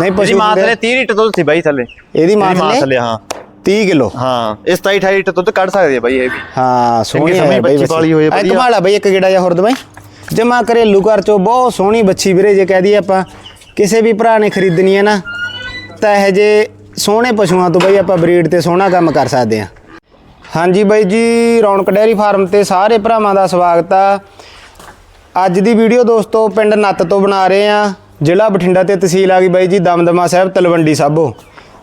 ਨਹੀਂ ਪਸ਼ੂ ਮਾਂ ਥੱਲੇ 30 ਲੀਟਰ ਦੁੱਧ ਸੀ ਬਾਈ ਥੱਲੇ। ਇਹਦੀ ਮਾਂ ਥੱਲੇ? ਹਾਂ। 30 ਕਿਲੋ? ਹਾਂ ਇਸ 27 28 ਲੀਟਰ ਦੁੱਧ ਕੱਢ ਸਕਦੀ ਹੈ ਬਾਈ ਇਹ ਵੀ। ਹਾਂ ਸੋਹਣੀ ਹੈ ਬਈ ਬੱਚੀ ਪਾਲੀ ਹੋਈ ਹੈ, ਇੱਕ ਵਧੀਆ। ਮਾਲਾ ਬਈ ਇੱਕ ਗੇੜਾ ਜਾਂ ਹੁਰਦ ਬਈ ਜਮਾ ਘਰੇਲੂ ਘਰ ਚੋਂ ਬਹੁਤ ਸੋਹਣੀ ਬੱਚੀ ਵੀਰੇ ਜੇ ਕਹਿ ਦਈਏ ਆਪਾਂ। ਕਿਸੇ ਵੀ ਭਰਾ ਨੇ ਖਰੀਦਣੀ ਹੈ ਨਾ ਤਾਂ ਇਹ ਜੇ ਸੋਹਣੇ ਪਸ਼ੂਆਂ ਤੋਂ ਬਈ ਆਪਾਂ ਬਰੀਡ ਤੇ ਸੋਹਣਾ ਕੰਮ ਕਰ ਸਕਦੇ ਹਾਂ। ਹਾਂਜੀ ਬਾਈ ਜੀ ਰੌਣਕ ਡੈਰੀ ਫਾਰਮ ਤੇ ਸਾਰੇ ਭਰਾਵਾਂ ਦਾ ਸਵਾਗਤ ਆ। ਅੱਜ ਦੀ ਵੀਡੀਓ ਦੋਸਤੋ ਪਿੰਡ ਨੱਤ ਤੋਂ ਬਣਾ ਰਹੇ ਆ ਜ਼ਿਲ੍ਹਾ ਬਠਿੰਡਾ ਤੇ ਤਹਿਸੀਲ ਆ ਗਈ ਬਾਈ ਜੀ ਦਮਦਮਾ ਸਾਹਿਬ ਤਲਵੰਡੀ ਸਾਬੋ।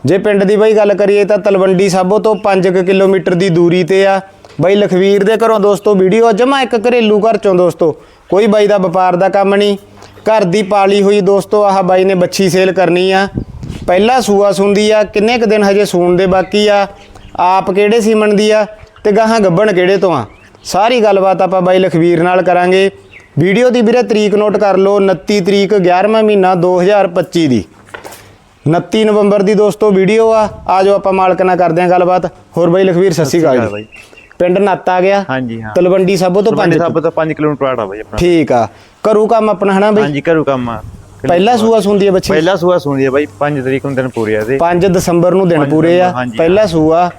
ਜੇ ਪਿੰਡ ਦੀ ਬਾਈ ਗੱਲ ਕਰੀਏ ਤਾਂ ਤਲਵੰਡੀ ਸਾਬੋ ਤੋਂ 5 ਕਿਲੋਮੀਟਰ ਦੀ ਦੂਰੀ ਤੇ ਆ। ਬਾਈ ਲਖਵੀਰ ਦੇ ਘਰੋਂ ਦੋਸਤੋ ਵੀਡੀਓ ਜਮਾ ਇੱਕ ਘਰੇਲੂ ਘਰ ਚੋਂ ਦੋਸਤੋ। ਕੋਈ ਬਾਈ ਦਾ ਵਪਾਰ ਦਾ ਕੰਮ ਨਹੀਂ। ਘਰ ਦੀ ਪਾਲੀ ਹੋਈ ਦੋਸਤੋ ਆਹ ਬਾਈ ਨੇ ਬੱਚੀ ਸੇਲ ਕਰਨੀ ਆ। ਪਹਿਲਾ ਸੂਆ ਸੁੰਦੀ ਆ, ਕਿੰਨੇ ਕੁ ਦਿਨ ਹਜੇ ਸੂਣ ਦੇ ਬਾਕੀ ਆ। ਆਪ ਕਿਹੜੇ ਸੀਮਨ ਦੀ ਆ ਤੇ ਗਾਹਾਂ ਗੱਬਣ ਕਿਹੜੇ ਤੋਂ ਆ। ਸਾਰੀ ਗੱਲਬਾਤ ਆਪਾਂ ਬਾਈ ਲਖਵੀਰ ਨਾਲ ਕਰਾਂਗੇ। ਵੀਡੀਓ ਦੀ ਵੀਰੇ ਤਰੀਕ ਨੋਟ ਕਰ ਲਓ 29 ਤਰੀਕ 11ਵਾਂ ਮਹੀਨਾ 2025 ਦੀ। 29 ਨਵੰਬਰ ਦੀ ਦੋਸਤੋ ਵੀਡੀਓ ਆ ਆਜੋ ਆਪਾਂ ਮਾਲਕ ਨਾਲ ਕਰਦੇ ਹਾਂ ਗੱਲਬਾਤ। ਹੋਰ ਬਾਈ ਲਖਵੀਰ ਅਕਾਲ ਬਾਈ। ਜੀ ਪਿੰਡ ਨੱਤ ਆ ਗਿਆ ਹਾਂਜੀ ਹਾਂ। ਤਲਵੰਡੀ ਸਾਬੋ ਤੋਂ ਪੰਜ 5 ਸਭ ਤੋਂ 5 ਕਿਲੋਮੀਟਰ ਆੜਾ ਬਾਈ ਆਪਣਾ। ਠੀਕ ਆ ਕਰੂ ਕੰਮ ਆਪਣਾ ਹਨਾ ਬਈ? ਹਾਂਜੀ ਘਰੂ ਕੰਮ ਆ। ਪਹਿਲਾ ਸੂਆ ਸੁੰਦੀ ਹੈ ਬੱਚੀ? ਪਹਿਲਾ ਸੂਆ ਸੁਣਦੀ ਹੈ ਬਾਈ 5 ਤਰੀਕ ਨੂੰ ਦਿਨ ਪੂਰੇ ਆ ਇਹਦੇ। 5 ਦਸੰਬਰ ਨੂੰ ਦਿਨ ਪੂਰੇ ਆ। ਪਹਿਲਾ ਸੂਆ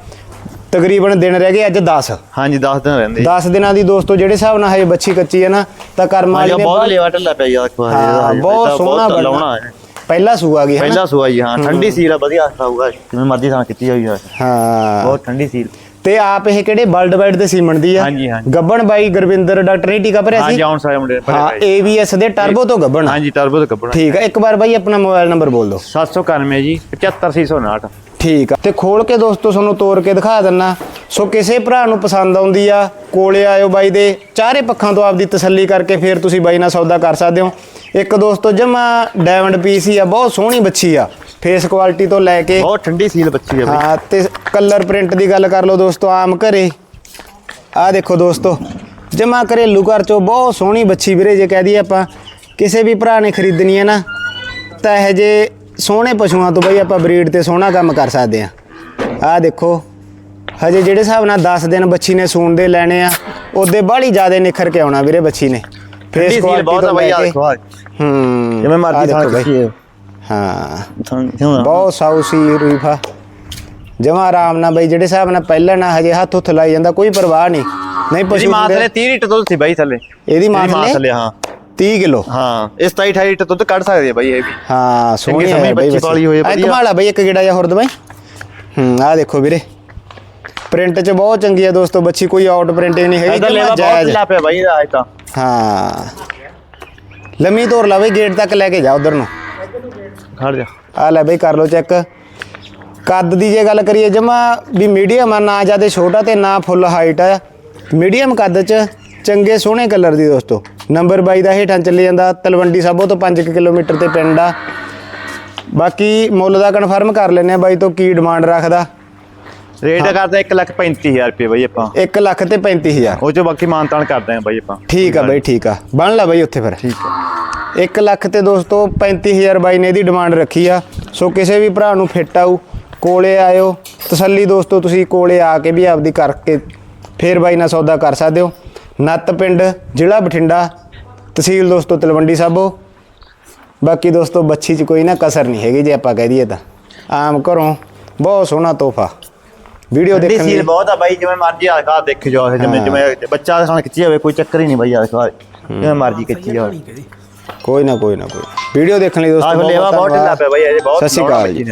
ਤਕਰੀਬਨ ਦਿਨ ਰਹਿ ਗਏ ਅੱਜ 10 ਹਾਂਜੀ 10 ਦਿਨ ਰਹਿੰਦੇ। 10 ਦਿਨਾਂ ਦੀ ਦੋਸਤੋ ਜਿਹੜੇ ਹਿਸਾਬ ਨਾਲ ਹਜੇ ਬੱਚੀ ਕੱਚੀ ਹੈ ਨਾ ਤਾਂ ਕਰਮ ਵਾਲੀ ਨੇ ਬਹੁਤ ਲੇਵਾ ਢੱਲਾ ਪਿਆ ਯਾਰ ਹਾਂ ਬਹੁਤ ਸੋਹਣਾ ਲਾਉਣਾ ਬਣਾ ਹੈ। ਪਹਿਲਾ ਸੂਆ ਗਈ ਹੈ ਪਹਿਲਾ ਸੂਆ ਜੀ ਹਾਂ ਠੰਡੀ ਸੀਲ ਆ ਵਧੀਆ ਖਾਊਗਾ। ਜਿਵੇਂ ਮਰਜ਼ੀ ਥਾਂ ਕੀਤੀ ਹੋਈ ਆ ਹਾਂ। ਬਹੁਤ ਠੰਡੀ ਸੀਲ। ਤੇ ਆਪ ਇਹ ਕਿਹੜੇ ਵਰਲਡ ਵਾਈਡ ਦੇ ਸੀਮਨ ਦੀ ਆ? ਹਾਂਜੀ, ਹਾਂਜੀ। ਗੱਬਣ ਬਾਈ ਗੁਰਵਿੰਦਰ ਡਾਕਟਰ ਨੇ ਟੀਕਾ ਭਰਿਆ ਸੀ? ਜਾਉਣ ਸਾਰੇ ਮੁੰਡੇ ਹਾਂ ਦੇ ਟਰਬੋ ਤੋਂ ਗੱਬਣ ਹਾਂਜੀ ਟਰਬੋ ਤੋਂ ਕੱਪੜਾ ਠੀਕ ਆ ਇੱਕ ਵਾਰ ਬਾਈ ਆਪਣਾ ਮੋਬਾਈਲ ਨੰਬਰ ਬੋਲ ਦਿਓ। 791 ਜੀ 75659 ਠੀਕ ਆ ਤੇ ਖੋਲ ਕੇ ਦੋਸਤੋ ਤੁਹਾਨੂੰ ਤੋੜ ਕੇ ਦਿਖਾ ਦਿੰਨਾ। ਸੋ ਕਿਸੇ ਭਰਾ ਨੂੰ ਪਸੰਦ ਆਉਂਦੀ ਆ ਕੋਲੇ ਆਇਓ ਬਾਈ ਦੇ ਚਾਰੇ ਪੱਖਾਂ ਤੋਂ ਆਪਦੀ ਤਸੱਲੀ ਕਰਕੇ ਫਿਰ ਤੁਸੀਂ ਬਾਈ ਨਾਲ ਸੌਦਾ ਕਰ ਸਕਦੇ ਹੋ। ਇੱਕ ਦੋਸਤੋ ਜਮਾ ਡਾਇਮੰਡ ਪੀਸ ਹੀ ਆ ਬਹੁਤ ਸੋਹਣੀ ਬੱਚੀ ਆ। ਫੇਸ ਕੁਆਲਿਟੀ ਤੋਂ ਲੈ ਕੇ ਬਹੁਤ ਠੰਡੀ ਸੀਲ ਬੱਚੀ ਬਾਈ। ਹਾਂ ਤੇ ਕਲਰ ਪ੍ਰਿੰਟ ਦੀ ਗੱਲ ਕਰ ਲਓ ਦੋਸਤੋ ਆਮ ਘਰੇ। ਆ ਦੇਖੋ ਦੋਸਤੋ ਜਮਾ ਘਰੇਲੂ ਘਰ ਚੋਂ ਬਹੁਤ ਸੋਹਣੀ ਬੱਚੀ ਵੀਰੇ ਜੇ ਕਹਿ ਦਈਏ ਆਪਾਂ ਕਿਸੇ ਵੀ ਭਰਾ ਨੇ ਖਰੀਦਣੀ ਹੈ ਨਾ ਤਾਂ ਇਹ ਜੇ ਸੋਹਣੇ ਪਸ਼ੂਆਂ ਤੋਂ ਬਈ ਆਪਾਂ ਬਰੀਡ ਤੇ ਸੋਹਣਾ ਕੰਮ ਕਰ ਸਕਦੇ ਆ ਆ ਦੇਖੋ ਹਜੇ ਜਿਹੜੇ ਹਿਸਾਬ ਨਾਲ 10 ਦਿਨ ਬੱਚੀ ਨੇ ਸੂਣ ਦੇ ਲੈਣੇ ਆ ਉਹਦੇ ਬਾਹਲੀ ਜ਼ਿਆਦਾ ਨਿਖਰ ਕੇ ਆਉਣਾ ਵੀਰੇ ਬੱਚੀ ਨੇ। ਸੀਲ quality ਬਹੁਤ ਆ ਬਾਈ ਦੇਖੋ ਆਹ। ਹੂੰ ਜਿਵੇਂ ਆਹ ਮਰਜ਼ੀ ਥਾਂ। ਕੀਤੀ ਹੈ। ਬਹੁਤ ਸਾਊਸੀ ਰੂਫਾ ਜਮਾ ਆਰਾਮ ਨਾਲ ਬਈ ਜਿਹੜੇ ਹਿਸਾਬ ਨਾਲ ਪਹਿਲਾਂ ਨਾ ਹਜੇ ਹੱਥ ਹੁੱਥ ਲਾਈ ਜਾਂਦਾ ਕੋਈ ਪਰਵਾਹ ਨਹੀਂ। ਨਹੀਂ ਪਸ਼ੂ ਮਾਂ ਥੱਲੇ 30 ਲੀਟਰ ਦੁੱਧ ਸੀ ਬਾਈ ਥੱਲੇ। ਇਹਦੀ ਮਾਂ ਥੱਲੇ? ਥੱਲੇ ਹਾਂ। 30 ਕਿਲੋ? ਹਾਂ ਇਸ 27 28 ਲੀਟਰ ਦੁੱਧ ਕੱਢ ਸਕਦੀ ਹੈ ਬਾਈ ਇਹ ਵੀ। ਹਾਂ ਸੋਹਣੀ ਹੈ ਬਈ ਬੱਚੀ ਪਾਲੀ ਹੋਈ ਹੈ, ਵਧੀਆ। ਕਮਾਲਾ ਬਈ ਇੱਕ ਗੇੜਾ ਜਾਂ ਹੋਰ ਦਵਾਈ ਹੂੰ ਆ ਦੇਖੋ ਵੀਰੇ। ਪ੍ਰਿੰਟ ਚ ਬਹੁਤ ਚੰਗੀ ਹੈ ਦੋਸਤੋ ਬੱਚੀ ਕੋਈ ਆਊਟ ਪ੍ਰਿੰਟਿੰਗ ਨਹੀਂ ਹੈਗੀ ਜਮਾਂ ਲੇਵਾ ਜਾਇਜ਼। ਪਿਆ ਬਾਈ ਅੱਜ ਤਾਂ। ਹਾਂ। ਲੰਮੀ ਤੋਰ ਲਾ ਬਈ ਗੇਟ ਤੱਕ ਲੈ ਕੇ ਜਾ ਉਧਰ ਨੂੰ। ਖੜ ਜਾ। ਆ ਲੈ ਬਈ ਕਰ ਲਓ ਚੈੱਕ। ਕੱਦ ਦੀ ਜੇ ਗੱਲ ਕਰੀਏ ਜਮਾ ਵੀ ਮੀਡੀਅਮ ਆ ਨਾ ਜ਼ਿਆਦਾ ਛੋਟਾ ਤੇ ਨਾ ਫੁੱਲ ਹਾਈਟ ਆ। ਮੀਡੀਅਮ ਕੱਦ ਚ ਚੰਗੇ ਸੋਹਣੇ ਕਲਰ ਦੀ ਦੋਸਤੋ। ਨੰਬਰ 22 ਦਾ ਹੇਠਾਂ ਚੱਲੇ ਜਾਂਦਾ ਤਲਵੰਡੀ ਸਾਬੋ ਤੋਂ 5 ਕਿਲੋਮੀਟਰ ਤੇ ਪਿੰਡ ਆ। ਬਾਕੀ ਮੁੱਲ ਦਾ ਕਨਫਰਮ ਕਰ ਲੈਨੇ ਆ ਬਾਈ ਤੋਂ ਕੀ ਡਿਮਾਂਡ ਰੱਖਦਾ। ਰੇਟ ਕਰਦਾ 1 ਲੱਖ 35000 ਰੁਪਏ ਬਾਈ ਆਪਾਂ। 1 ਲੱਖ ਤੇ 35000 ਉਹ ਚੋਂ ਬਾਕੀ ਮਾਨਤਾਨ ਕਰਦੇ ਆਂ ਬਾਈ ਆਪਾਂ। ਠੀਕ ਆ ਬਾਈ ਠੀਕ ਆ। ਬਣ ਲਾ ਬਾਈ ਉੱਥੇ ਫਿਰ। ਠੀਕ ਹੈ 1 ਲੱਖ ਤੇ ਦੋਸਤੋ 35000 ਬਾਈ ਨੇ ਇਹਦੀ ਡਿਮਾਂਡ ਰੱਖੀ ਆ। ਸੋ ਕਿਸੇ ਵੀ ਭਰਾ ਨੂੰ ਫਿੱਟ ਆਊ ਕੋਲੇ ਆਇਓ। ਤਸੱਲੀ ਦੋਸਤੋ ਤੁਸੀਂ ਕੋਲੇ ਆ ਕੇ ਵੀ ਆਪਦੀ ਕਰਕੇ ਫੇਰ ਬਾਈ ਨਾਲ ਸੌਦਾ ਕਰ ਸਕਦੇ ਹੋ। ਨੱਤ ਪਿੰਡ ਜ਼ਿਲ੍ਹਾ ਬਠਿੰਡਾ ਤਹਿਸੀਲ ਦੋਸਤੋ ਤਲਵੰਡੀ ਸਾਬੋ। ਬਾਕੀ ਦੋਸਤੋ ਬੱਚੀ 'ਚ ਕੋਈ ਨਾ ਕਸਰ ਨਹੀਂ ਹੈਗੀ ਜੇ ਆਪਾਂ ਕਹਿ ਦਈਏ ਤਾਂ। ਆਮ ਘਰੋਂ ਬਹੁਤ ਸੋਹਣਾ ਤੋਹਫਾ। ਵੀਡੀਓ ਦੇਖਣ ਲਈ ਸੀਲ ਬਹੁਤ ਆ ਬਾਈ ਜਿਵੇਂ ਮਰਜ਼ੀ ਆ ਖਾ ਦੇਖੀ ਜਾਓ ਜਿਵੇਂ ਜਿਵੇਂ ਬੱਚਾ ਖਾਣ ਖਿੱਚੀ ਜਾਵੇ ਕੋਈ ਚੱਕਰ ਹੀ ਨਹੀਂ ਬਾਈ ਆ ਖਾ ਜਿਵੇਂ ਮਰਜ਼ੀ ਖਿੱਚੀ ਜਾਵੇ। ਕੋਈ ਨਾ ਕੋਈ ਨਾ ਕੋਈ ਵੀਡੀਓ ਦੇਖਣ ਲਈ ਦੋਸਤੋ ਆਹ ਬਹੁਤ ਲੇਵਾ ਬਹੁਤ ਢਿੱਲਾ ਧੰਨਵਾਦ। ਪਿਆ ਬਾਈ ਇਹ ਬਹੁਤ ਸਤਿ ਸ਼੍ਰੀ ਅਕਾਲ ਜੀ।